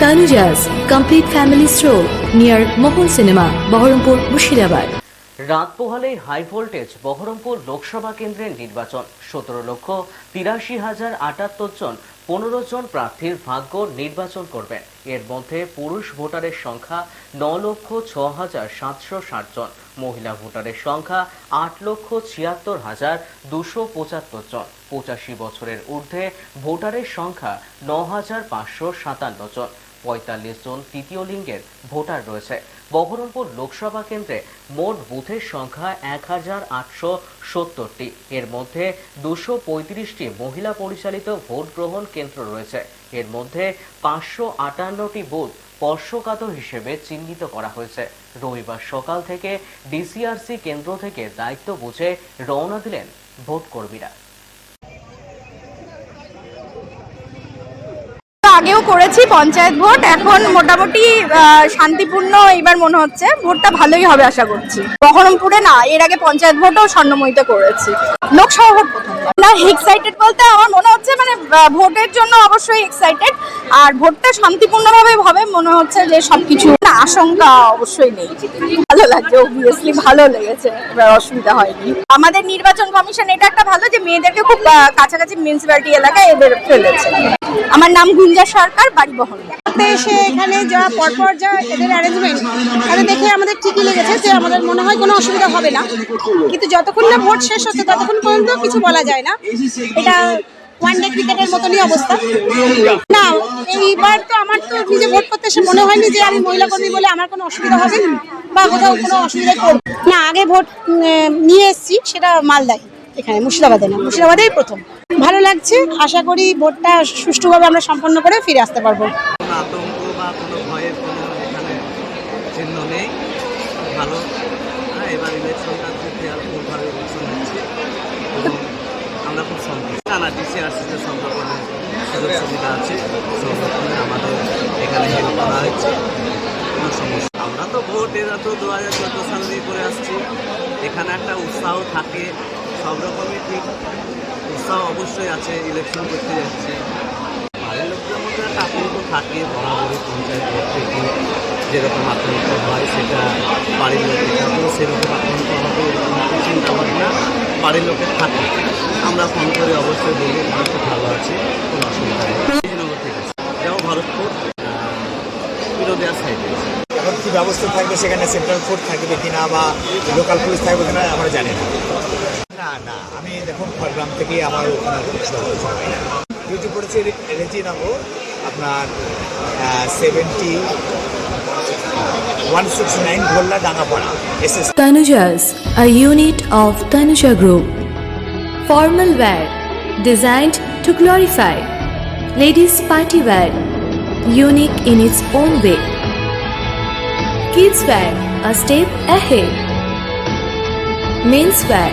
Tanuja's complete family stroll near Mohon Cinema, Baharampur, Mushirabad. রাত পোহালেই high voltage Baharampur Lok Sabha কেন্দ্রের নির্বাচন। সতেরো লক্ষ তিরাশি হাজার আটাত্তর জন পনেরো জন প্রার্থীর ভাগ্য নির্বাচন করবেন। এর মধ্যে পুরুষ ভোটারের সংখ্যা ন লক্ষ ছ হাজার সাতশো ষাট জন মহিলা ভোটারের সংখ্যা আট লক্ষ ছিয়াত্তর হাজার দুশো পঁচাত্তর জন পঁচাশি বছরের ঊর্ধ্বে ভোটারের সংখ্যা ন হাজার পাঁচশো সাতান্ন জন। পঁয়তাল্লিশ জন তৃতীয় লিঙ্গের ভোটার রয়েছে। বহরমপুর লোকসভা কেন্দ্রে মোট বুথের সংখ্যা এক হাজার আটশো সত্তরটি। এর মধ্যে দুশো পঁয়ত্রিশটি মহিলা পরিচালিত ভোট গ্রহণ কেন্দ্র রয়েছে। এর মধ্যে পাঁচশো আটান্নটি বুথ স্পর্শকাতর হিসেবে চিহ্নিত করা হয়েছে। রবিবার সকাল থেকে ডিসিআরসি কেন্দ্র থেকে দায়িত্ব বুঝে রওনা দিলেন ভোট আগেও করেছি পঞ্চায়েত ভোট, এখন মোটামুটি শান্তিপূর্ণ এইবার মনে হচ্ছে। ভোটটা ভালোই হবে আশা করছি। বহরমপুরে না, এর আগে পঞ্চায়েত ভোটও স্বর্ণময়ীতে করেছি। লোকসভা ভোট না এক্সাইটেড বলতে আমার মনে হচ্ছে মানে ভোটের জন্য অবশ্যই এক্সাইটেড আর ভোটটা শান্তিপূর্ণভাবে হবে মনে হচ্ছে যে সবকিছু না, আশঙ্কা অবশ্যই নেই। ভালো লাগছে অবভিয়াসলি ভালো লেগেছে, এবার অসুবিধা হয়নি। আমাদের নির্বাচন কমিশন এটা একটা ভালো যে মেয়েদেরকে খুব কাছাকাছি মিউনিসিপ্যালিটি এলাকায় এদের ফেলেছে। আমার নাম গুঞ্জা সরকার, বাড়ি বহন। এসে এখানে যা, পরপর যা এদের অ্যারেঞ্জমেন্ট তাদের দেখে আমাদের ঠিকই লেগেছে যে আমাদের মনে হয় কোনো অসুবিধা হবে না। কিন্তু যতক্ষণ না ভোট শেষ হচ্ছে, ততক্ষণ পর্যন্ত কিছু বলা যায় না। এটা ওয়ান ডে ক্রিকেটের মতনই অবস্থা। না, এইবার তো আমার তো নিজে ভোট করতে এসে মনে হয়নি যে আমি মহিলা কর্মী বলে আমার কোনো অসুবিধা হবে বা কোথাও কোনো অসুবিধা না। আগে ভোট নিয়ে এসেছি, সেটা মালদায়। এখানে মুর্শিদাবাদে না, মুর্শিদাবাদেই প্রথম। ভালো লাগছে, আশা করি ভোটটা সুষ্ঠুভাবে আমরা সম্পন্ন করে ফিরে আসতে পারব। আতঙ্ক বা কোনো ভয়ের কোনো এখানে নেই। ভালো। হ্যাঁ খুব এবং আমরা খুব সন্তুষ্ট না না ডিসিআরসিতে সব সুযোগ সুবিধা আছে। আমাদের এখানে হয়েছে। আমরা তো ভোট, এরা তো দু হাজার চোদ্দ সাল দিয়ে করে আসছি। এখানে একটা উৎসাহ থাকে। সব রকমই ঠিক। উৎসাহ অবশ্যই আছে ইলেকশন করতে যাচ্ছে। বাড়ির লোকদের মধ্যে একটা আতঙ্ক থাকে, বরাবরই পঞ্চায়েত থেকে যেরকম আতঙ্ক হয় সেটা বাড়ির লোকের সেরকম আতঙ্ক হবে এরকম চিন্তা ভাবনা বাড়ির লোকের থাকে। আমরা ফোন করে অবশ্যই বলি খুব ভালো আছে, কোনো অসুবিধা নেই। বিজয়নগর থেকে যেমন ভরতপুর বিরোধিয়ার সাইডে এখন কি ব্যবস্থা থাকবে সেখানে সেন্ট্রাল ফোর্স থাকবে কিনা বা লোকাল পুলিশ থাকবে কিনা, আমরা জানি না। না না আমি দেখুন খড়গ্রাম থেকে আমার ডিউটি পড়েছে রেজিনগর আপনার seventy Tanuja's, a unit of Tanuja Group. Formal wear, designed to glorify. Ladies' party wear, unique in its own way. Kids wear, a step ahead. Men's wear,